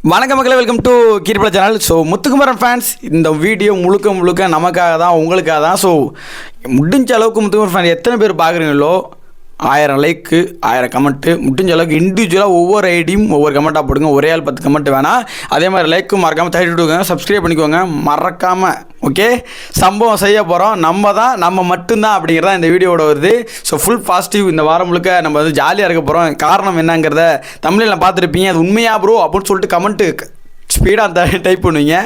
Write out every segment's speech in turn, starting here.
வணக்கம் மக்களே welcome to கீர்பல சேனல் ஸோ முத்துக்குமரன் ஃபேன்ஸ் இந்த வீடியோ முழுக்க முழுக்க நமக்காக தான் உங்களுக்காக தான் ஸோ முடிஞ்ச அளவுக்கு முத்துக்குமரன் ஃபேன் எத்தனை பேர் பார்க்குறீங்களோ ஆயிரம் லைக்கு ஆயிரம் கமெண்ட்டு முடிஞ்ச அளவுக்கு இண்டிவிஜுவலாக ஒவ்வொரு ஐடியும் ஒவ்வொரு கமெண்ட்டாக போடுங்க. ஒரே ஆள் பத்து கமெண்ட் வேணாம் அதே மாதிரி லைக்கு மறக்காமல் தேடி விடுங்க சப்ஸ்கிரைப் பண்ணிக்கோங்க. மறக்காமல் ஓகே சம்பவம் செய்ய போகிறோம் நம்ம தான் நம்ம மட்டும்தான் அப்படிங்கிறதா இந்த வீடியோவோட வருது. ஸோ ஃபுல் பாசிட்டிவ் இந்த வாரம் முழுக்க நம்ம வந்து ஜாலியாக இருக்க போகிறோம் காரணம் என்னங்கிறத தமிழில் பார்த்துருப்பீங்க. அது உண்மையாக ப்ரோ அப்படின்னு சொல்லிட்டு கமெண்ட்டு ஸ்பீடாக டைப் பண்ணுவீங்க.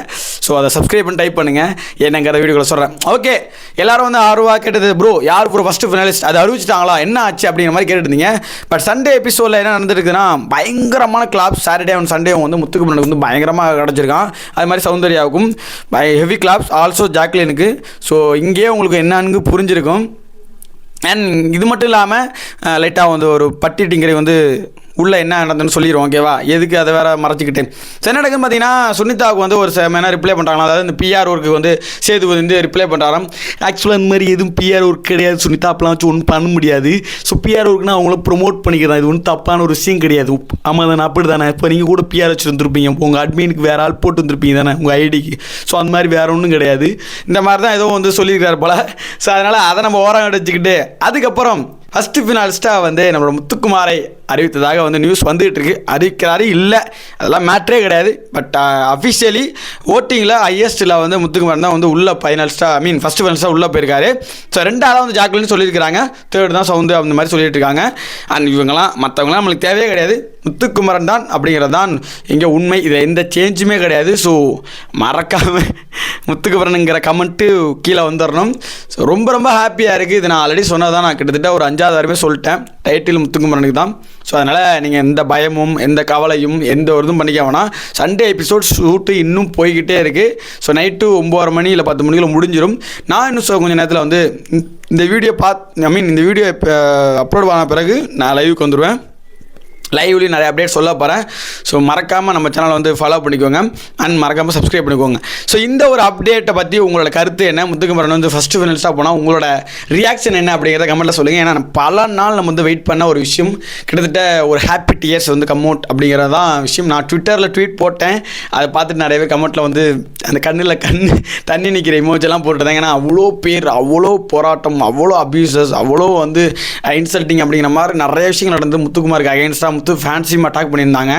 ஸோ அதை சப்ஸ்கிரைப் பண்ணி டைப் பண்ணுங்கள் என்னங்கிற வீடியோவில் சொல்கிறேன் ஓகே எல்லாரும் வந்து ஆர்வமாக கேட்டது ப்ரோ யார் ப்ரோ ஃபஸ்ட்டு ஃபினாலிஸ்ட் அதை அறிவிச்சிட்டாங்களா? என்ன ஆச்சு அப்படிங்கிற மாதிரி கேட்டுருந்தீங்க பட் சண்டே எபிசோடில் என்ன நடந்துருக்குதுன்னா பயங்கரமான கிளாப் சாட்டர்டே அண்ட் சண்டே வந்து முத்துக்கு வந்து பயங்கரமாக கிடச்சிருக்கான் அது மாதிரி சௌந்தர்யாவுக்கும் பை ஹெவி கிளாப்ஸ் ஆல்சோ ஜாக்லினுக்கு. ஸோ இங்கேயே உங்களுக்கு என்னன்னு புரிஞ்சிருக்கும். அண்ட் இது மட்டும் இல்லாமல் லைட்டாக வந்து ஒரு பட்டி டிங்கரை வந்து உள்ளே என்ன நடந்ததுன்னு சொல்லிடுவோம் ஓகேவா எதுக்கு அதை வேற மறைச்சிக்கிட்டு? சரி நடக்குன்னு பார்த்தீங்கன்னா சுனிதாவுக்கு வந்து ஒரு என்ன ரிப்ளை பண்ணுறாங்களா அதாவது இந்த பிஆர் ஒர்க்கு வந்து சேது வந்து ரிப்ளை பண்ணுறாராம் ஆக்சுவலாக இந்த மாதிரி எதுவும் பிஆர் ஒர்க் கிடையாது. சுனிதா அப்பெல்லாம் வச்சு ஒன்றும் பண்ண முடியாது. ஸோ பிஆர் ஒர்க்னா அவங்கள ப்ரொமோட் பண்ணிக்கிறேன் இது ஒன்றும் தப்பான ஒரு விஷயம் கிடையாது. ஆமாம் தானே அப்படி தானே இப்போ நீங்கள் கூட பிஆர் வச்சுருந்துருப்பீங்க உங்கள் அட்மினுக்கு வேறு ஆள் போட்டு வந்திருப்பீங்க தானே உங்கள் ஐடிக்கு ஸோ அந்த மாதிரி வேறு ஒன்றும் கிடையாது. இந்த மாதிரி தான் ஏதோ வந்து சொல்லியிருக்காரு போல். ஸோ அதனால் அதை நம்ம ஓரம் அடிச்சுக்கிட்டு அதுக்கப்புறம் ஃபஸ்ட்டு ஃபினாலிஸ்ட்டாக வந்து நம்மளோட முத்துக்குமாரை அறிவித்ததாக வந்து நியூஸ் வந்துகிட்டு இருக்கு அறிவிக்கிறாரு இல்லை. அதெல்லாம் மேட்ரே கிடையாது. பட் அஃபிஷியலி ஓட்டிங்கில் ஹையஸ்ட்டில் வந்து முத்துக்குமார் தான் வந்து உள்ள ஃபைனல்ஸ்டாக ஐ மீன் ஃபஸ்ட் ஃபைனல்ஸாக உள்ளே போயிருக்காரு. ஸோ ரெண்டாவது வந்து ஜாக்லின்னு சொல்லியிருக்கிறாங்க. தேர்ட் தான் சவுந்து அந்த மாதிரி சொல்லிட்டு இருக்காங்க அண்ட் இவங்களாம் மற்றவங்களாம் நம்மளுக்கு தேவையே கிடையாது. முத்துக்குமரன் தான் அப்படிங்கிறது தான் இங்கே உண்மை. இதில் எந்த சேஞ்சுமே கிடையாது. ஸோ மறக்காமல் முத்துக்குமரனுங்கிற கமெண்ட்டு கீழே வந்துடணும் ஸோ ரொம்ப ரொம்ப ஹாப்பியாக இருக்குது இது நான் ஆல்ரெடி சொன்னதான் நான் கிட்டத்தட்ட ஒரு அஞ்சாவது வரைமே சொல்லிட்டேன். டைட்டில் முத்துக்குமரனுக்கு தான். ஸோ அதனால் நீங்கள் எந்த பயமும் எந்த கவலையும் எந்த ஒரு இதுவும் பண்ணிக்க வேணாம். சண்டே எபிசோட் ஷூட்டு இன்னும் போய்கிட்டே இருக்குது ஸோ நைட்டு ஒம்பது மணி இல்லை பத்து மணிக்குள்ள முடிஞ்சிடும் நான் இன்னும் ஸோ கொஞ்சம் நேரத்தில் வந்து இந்த வீடியோ பாத் ஐ மீன் இந்த வீடியோ அப்லோட் ஆன பிறகு நான் லைவுக்கு வந்துடுவேன் லைவ்லேயும் நிறைய அப்டேட் சொல்ல போகிறேன் ஸோ மறக்காமல் நம்ம சேனலை வந்து ஃபாலோ பண்ணிக்கோங்க. அண்ட் மறக்காமல் சப்ஸ்கிரைப் பண்ணிக்கோங்க. ஸோ இந்த ஒரு அப்டேட்டை பற்றி உங்களோட கருத்து என்ன? முத்துக்குமரன் வந்து ஃபஸ்ட்டு ஃபினல்ஸாக போனால் உங்களோட ரியாக்ஷன் என்ன அப்படிங்கிறத கமெண்ட்டில் சொல்லுங்கள் ஏன்னா பல நாள் நம்ம வந்து வெயிட் பண்ண ஒரு விஷயம். கிட்டத்தட்ட ஒரு ஹாப்பி டியர்ஸ் வந்து கம் அவுட் அப்படிங்கிறது தான் விஷயம். நான் ட்விட்டரில் ட்வீட் போட்டேன். அதை பார்த்துட்டு நிறையவே கமெண்ட்டில் வந்து அந்த கண்ணில் கண் தண்ணி நிற்கிற இமோஜெல்லாம் போட்டுருந்தாங்க. ஏன்னா அவ்வளோ பேர் அவ்வளோ போராட்டம் அவ்வளோ அப்யூசஸ் அவ்வளோ வந்து இன்சல்ட்டிங் அப்படிங்கிற மாதிரி நிறைய விஷயங்கள் நடந்து முத்துக்குமாருக்கு அகைன்ஸ்டாக முத்து ஃபேன்சியும் அட்டாக் பண்ணியிருந்தாங்க.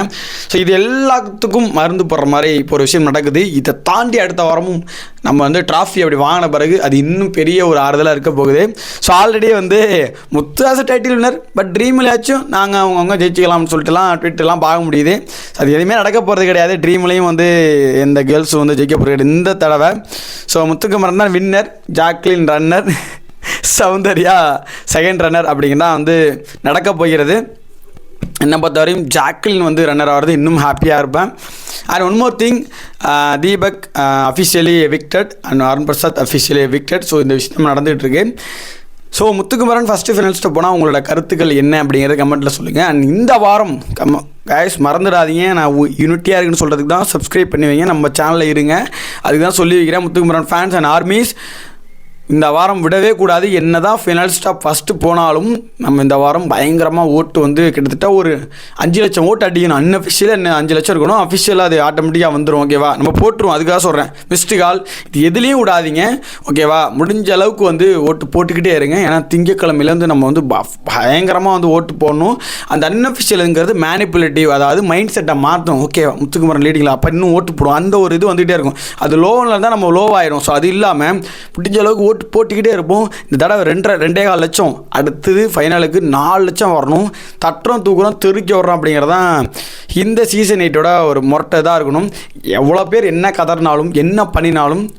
ஸோ இது எல்லாத்துக்கும் மருந்து போடுற மாதிரி இப்போ ஒரு விஷயம் நடக்குது. இதை தாண்டி அடுத்த வாரமும் நம்ம வந்து ட்ராஃபி அப்படி வாங்கின பிறகு அது இன்னும் பெரிய ஒரு ஆறுதலாக இருக்க போகுது. ஸோ ஆல்ரெடி வந்து முத்தாச டைட்டில் வினர் பட் ட்ரீம்லையாச்சும் நாங்கள் அவங்கவுங்க ஜெயிச்சிக்கலாம்னு சொல்லிட்டுலாம் ட்விட்டர்லாம் பார்க்க முடியுது. அது எதுவுமே நடக்க போகிறது கிடையாது. ட்ரீம்லையும் வந்து எந்த கேர்ள்ஸும் வந்து ஜெயிக்க போகிறது கிடையாது. இந்த தடவை. ஸோ முத்துக்குமரன் தான் winner Jacqueline runner Soundarya second runner அப்படிங்கிறதா வந்து நடக்க போகிறது. என்னை பொறுத்தவரையும் ஜாக்லின் வந்து ரன்னர் ஆகிறது இன்னும் ஹாப்பியாக இருப்பேன். And one more thing Deepak officially evicted and Arun Prasad officially evicted so இந்த விஷயம் நடந்துகிட்ருக்கு ஸோ முத்துக்குமரன் ஃபஸ்ட்டு ஃபினால்ஸ்ட்டு போனால் உங்களோட கருத்துக்கள் என்ன அப்படிங்கிறத கமெண்ட்டில் சொல்லுங்கள் அண்ட் இந்த வாரம் கம்ம கைஸ் மறந்துடாதீங்க. நான் யூனிட்டியாக இருக்குன்னு சொல்கிறதுக்கு தான் சப்ஸ்கிரைப் பண்ணி வைங்க. நம்ம சேனலில் இருங்க. அதுக்கு தான் சொல்லி வைக்கிறேன். முத்துக்குமரன் ஃபேன்ஸ் அண்ட் ஆர்மிஸ் இந்த வாரம் விடவே கூடாது. என்ன தான் ஃபைனல் ஸ்டாப் ஃபஸ்ட்டு போனாலும் நம்ம இந்த வாரம் பயங்கரமாக ஓட்டு வந்து கிட்டத்தட்ட ஒரு அஞ்சு லட்சம் ஓட்டு அடிக்கணும். அன்அஃபிஷியலாக என்ன அஞ்சு லட்சம் இருக்கணும்? அஃபிஷியலாக அது ஆட்டோமேட்டிக்காக வந்துடும் ஓகேவா நம்ம போட்டுருவோம் அதுக்காக சொல்கிறேன் மிஸ்டு கால் இது எதுலேயும் விடாதீங்க ஓகேவா முடிஞ்ச அளவுக்கு வந்து ஓட்டு போட்டுக்கிட்டே இருங்க. ஏன்னா திங்கக்கிழமையிலேருந்து நம்ம வந்து பயங்கரமாக வந்து ஓட்டு போடணும். அந்த அன்அஃபிஷியலுங்கிறது மேனிப்புலேட்டிவ் அதாவது மைண்ட் செட்டை மாற்றணும் ஓகே முத்துக்குமரன் லீடிங்களா அப்போ இன்னும் ஓட்டு போடும். அந்த ஒரு இது வந்துகிட்டே இருக்கும். அது லோவில் இருந்தால் நம்ம லோவாயிடும் ஸோ அது இல்லாமல் முடிஞ்ச அளவுக்கு ஓட்டு போட்டு போட்டுக்கிட்டே இருப்போம். இந்த தடவை ரெண்டரை ரெண்டே கால் லட்சம். அடுத்தது ஃபைனலுக்கு நாலு லட்சம் வரணும். தட்டுறோம் தூக்குறோம் தெருக்கி வர்றோம் அப்படிங்கிறதான் இந்த சீசன் எயிட்டோட ஒரு முரட்டை தான் இருக்கணும். எவ்வளோ பேர் என்ன கதறினாலும் என்ன பண்ணினாலும்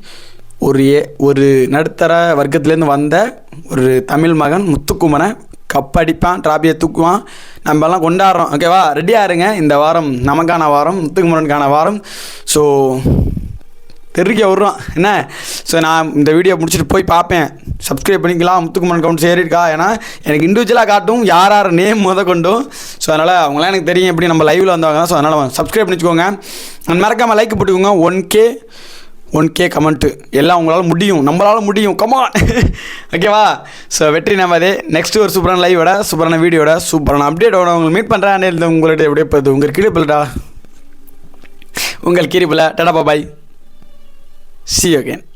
ஒரு ஏ- ஒரு நடுத்தர வர்க்கத்துலேருந்து வந்த ஒரு தமிழ் மகன் முத்துக்குமரன் கப் அடிப்பான் டிராபியை தூக்குவான். நம்ம எல்லாம் கொண்டாடுறோம். ஓகேவா ரெடியாக இருங்க. இந்த வாரம் நமக்கான வாரம் முத்துக்குமரனுக்கான வாரம். ஸோ தெருக்கி விட்றான் என்ன? ஸோ நான் இந்த வீடியோ முடிச்சுட்டு போய் பார்ப்பேன். சப்ஸ்கிரைப் பண்ணிக்கலாம் முத்துக்குமன் கவுண்ட் சேரிருக்கா ஏன்னா எனக்கு இண்டிவிஜுவலாக காட்டும் யார் யார் நேம் முத கொண்டும். ஸோ அதனால் அவங்களாம் எனக்கு தெரியும் எப்படி நம்ம லைவில் வந்தவங்க. ஸோ அதனால் சப்ஸ்கிரைப் பண்ணிச்சுக்கோங்க மறக்காமல் லைக் போட்டுக்கோங்க. One K one K comment எல்லாம் உங்களால் முடியும். நம்மளால் முடியும். கமான் ஓகேவா ஸோ வெற்றி நம்பாதே. நெக்ஸ்ட் ஒரு சூப்பரான லைவோட சூப்பரான வீடியோட சூப்பரான அப்டேட்டோட உங்களுக்கு மீட் பண்ணுறேன் உங்கள்கிட்ட எப்படி போகுது? உங்கள் கிரிப்பில்டா உங்கள் கிரிப்பில் டடா See you again.